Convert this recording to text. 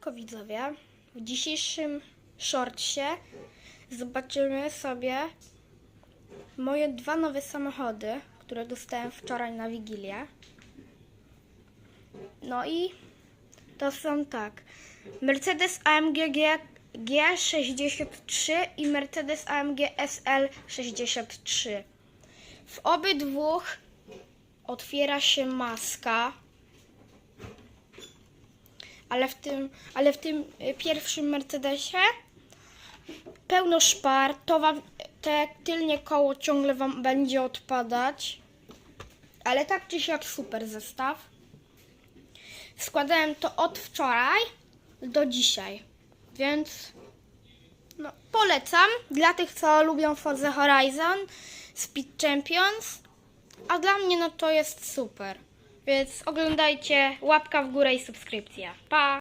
Siemanko widzowie, w dzisiejszym shortsie zobaczymy sobie moje dwa nowe samochody, które dostałem wczoraj na Wigilię. No i to są tak, Mercedes AMG G, G63 i Mercedes AMG SL63. W obydwu otwiera się maska, ale w tym, ale w tym y, pierwszym Mercedesie pełno szpar, to wam, te tylnie koło ciągle wam będzie odpadać, ale tak czy siak super zestaw. Składałem to od wczoraj do dzisiaj, więc no, polecam dla tych, co lubią Forza Horizon, Speed Champions, a dla mnie no to jest super. Więc oglądajcie, łapka w górę i subskrypcja. Pa!